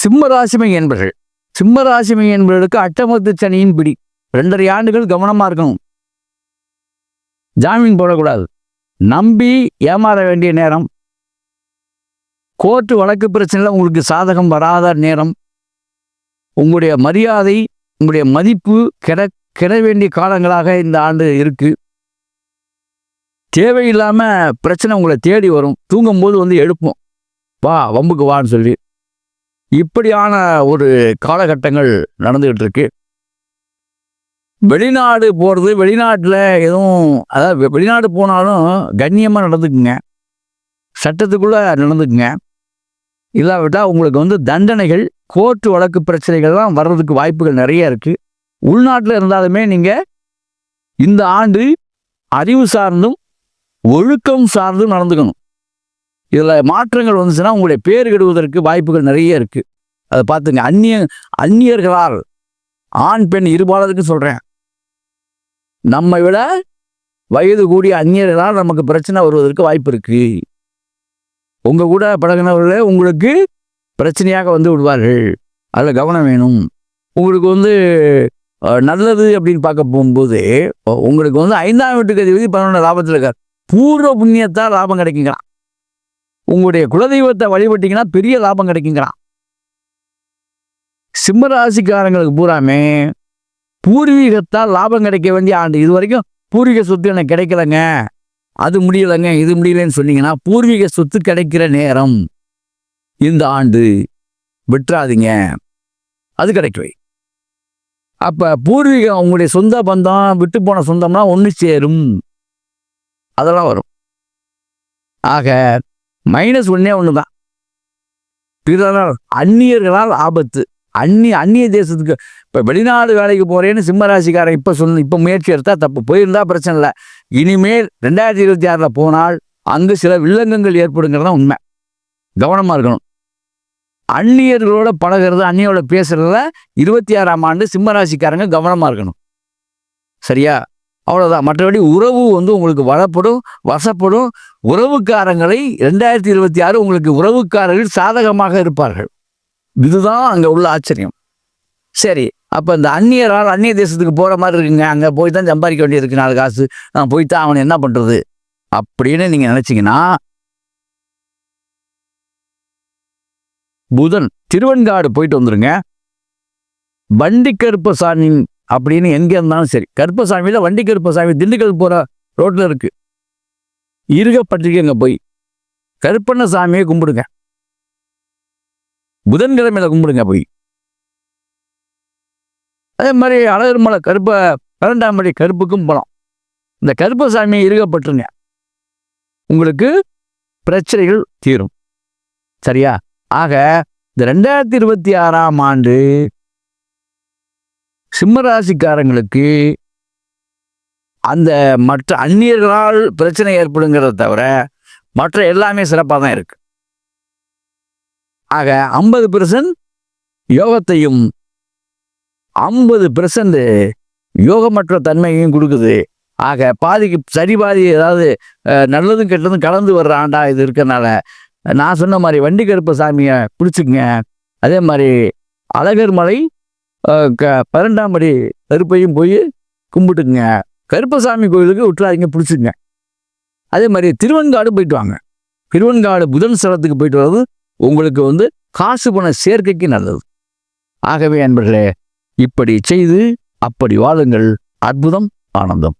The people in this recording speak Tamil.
சிம்மராசிமை என்பர்கள். சிம்மராசிமை என்பவர்களுக்கு அட்டமத்து சனியின் பிடி. ரெண்டரை ஆண்டுகள் கவனமாக இருக்கணும். ஜாமீன் போடக்கூடாது. நம்பி ஏமாற வேண்டிய நேரம். கோர்ட்டு வழக்கு பிரச்சனையில் உங்களுக்கு சாதகம் வராத நேரம். உங்களுடைய மரியாதை உங்களுடைய மதிப்பு கிட கிட வேண்டிய காலங்களாக இந்த ஆண்டு இருக்குது தேவையில்லாமல் பிரச்சனை உங்களை தேடி வரும். தூங்கும்போது வந்து எழுப்போம். வா வம்புக்கு வான்னு சொல்லி. இப்படியான ஒரு காலகட்டங்கள் நடந்துகிட்டு இருக்கு வெளிநாடு போகிறது வெளிநாட்டில் எதுவும் அதாவது வெ- வெளிநாடு போனாலும் கண்ணியமாக நடந்துக்குங்க. சட்டத்துக்குள்ளே நடந்துக்குங்க. இல்லாவிட்டால் உங்களுக்கு வந்து தண்டனைகள் கோர்ட்டு வழக்கு பிரச்சனைகள்லாம் வர்றதுக்கு வாய்ப்புகள் நிறைய இருக்குது உள்நாட்டில் இருந்தாலுமே நீங்கள் இந்த ஆண்டு அறிவு சார்ந்தும் ஒழுக்கம் சார்ந்தும் நடந்துக்கணும். இதில் மாற்றங்கள் வந்துச்சுன்னா உங்களுடைய பேர் கெடுவதற்கு வாய்ப்புகள் நிறைய இருக்குது அதை பார்த்துங்க. அந்நிய அந்நியர்களால் ஆண் பெண் இருபாலருக்கு சொல்கிறேன் நம்மை விட வயது கூடிய அந்நியர்களால் நமக்கு பிரச்சனை வருவதற்கு வாய்ப்பு இருக்கு. உங்கள் கூட பழகினவர்களே உங்களுக்கு பிரச்சனையாக வந்து விடுவார்கள். அதில் கவனம் வேணும். உங்களுக்கு வந்து நல்லது அப்படின்னு பார்க்க போகும்போது உங்களுக்கு வந்து ஐந்தாம் வீட்டுக்கு அதிபதி பதினொன்று லாபத்தில் இருக்கார். பூர்வ புண்ணியத்தால் லாபம் கிடைக்குங்கிறான் உங்களுடைய குலதெய்வத்தை வழிபட்டிங்கன்னா பெரிய லாபம் கிடைக்குங்கிறான் சிம்மராசிக்காரங்களுக்கு பூராமே பூர்வீகத்தால் லாபம் கிடைக்க வேண்டிய ஆண்டு. இது வரைக்கும் பூர்வீக சொத்து எனக்கு கிடைக்கலங்க. அது முடியலைங்க இது முடியலன்னு சொன்னீங்கன்னா பூர்வீக சொத்து கிடைக்கிற நேரம் இந்த ஆண்டு. விட்டுறாதீங்க. அது கிடைக்கவை. அப்போ பூர்வீகம் உங்களுடைய சொந்த பந்தம் விட்டு போன சொந்தம்னா ஒன்று சேரும். அதெல்லாம் வரும். ஆக மைனஸ் ஒன்றே ஒன்று தான் பிறரால் அந்நியர்களால் ஆபத்து. அந்நிய அந்நிய தேசத்துக்கு இப்போ வெளிநாடு வேலைக்கு போகிறேன்னு சிம்மராசிக்காரன் இப்போ சொன்ன இப்போ முயற்சி எடுத்தால் தப்பு போயிருந்தா பிரச்சனை இல்லை. இனிமேல் ரெண்டாயிரத்தி இருபத்தி ஆறில் போனால் அங்கு சில வில்லங்கங்கள் ஏற்படுங்கிறது தான் உண்மை. கவனமாக இருக்கணும். அந்நியர்களோட பழகிறது அந்நியோட பேசுறதுல இருபத்தி ஆறாம் ஆண்டு சிம்மராசிக்காரங்க கவனமாக இருக்கணும். சரியா? அவ்வளோதான் மற்றபடி உறவு வந்து உங்களுக்கு வளப்படும் வசப்படும். உறவுக்காரங்களை ரெண்டாயிரத்தி இருபத்தி ஆறு உங்களுக்கு உறவுக்காரர்கள் சாதகமாக இருப்பார்கள். இதுதான் அங்கே உள்ள ஆச்சரியம். சரி அப்போ இந்த அந்நியரால் அந்நிய தேசத்துக்கு போகிற மாதிரி இருக்குங்க. அங்கே போய் தான் சம்பாதிக்க வேண்டியிருக்கு நாலு காசு. நான் போய் தான் அவனை என்ன பண்ணுறது அப்படின்னு நீங்கள் நினச்சிங்கன்னா புதன் திருவெண்காடு போயிட்டு வந்துருங்க. வண்டி கருப்பசாமி அப்படின்னு எங்கே இருந்தாலும் சரி. கருப்பசாமியில் வண்டி கருப்பசாமி திண்டுக்கல் போகிற ரோட்டில் இருக்குது இருக்கு இருகப்பட்டிருக்கீங்க போய் கருப்பண்ண சாமியை கும்பிடுங்க. புதன்கிழமையில கும்பிடுங்க போய். அதே மாதிரி அழகர் மலை கருப்பை பன்னெண்டாம் படி கருப்புக்கும் போகலாம் இந்த கருப்பசாமி இருக்கப்பட்டுருங்க உங்களுக்கு பிரச்சனைகள் தீரும். சரியா? ஆக இந்த ரெண்டாயிரத்தி இருபத்தி ஆறாம் ஆண்டு சிம்மராசிக்காரங்களுக்கு அந்த மற்ற அந்நியர்களால் பிரச்சனை ஏற்படுங்கிறத தவிர மற்ற எல்லாமே சிறப்பாக தான் இருக்குது ஆக ஐம்பது பெர்சன்ட் யோகத்தையும் ஐம்பது பெர்சன்ட் யோகமற்ற தன்மையையும் கொடுக்குது. ஆக பாதிக்கு சரி பாதி ஏதாவது நல்லதும் கெட்டதும் கலந்து வர்ற ஆண்டா இது இருக்கறனால நான் சொன்ன மாதிரி வண்டி கருப்ப சாமியை பிடிச்சிக்கங்க. அதே மாதிரி அழகர் மலை க பன்னெண்டாம் படி கருப்பையும் போய் கும்பிட்டுக்குங்க. கருப்பசாமி கோயிலுக்கு விட்டுறாதீங்க பிடிச்சிக்கங்க. அதே மாதிரி திருவெண்காடு போயிட்டு வாங்க. திருவெண்காடு புதன் ஸ்தலத்துக்கு போயிட்டு வர்றது உங்களுக்கு வந்து காசு பண சேர்க்கைக்கு நல்லது. ஆகவே அன்பர்களே இப்படி செய்து அப்படி வாழுங்கள். அற்புதம் ஆனந்தம்.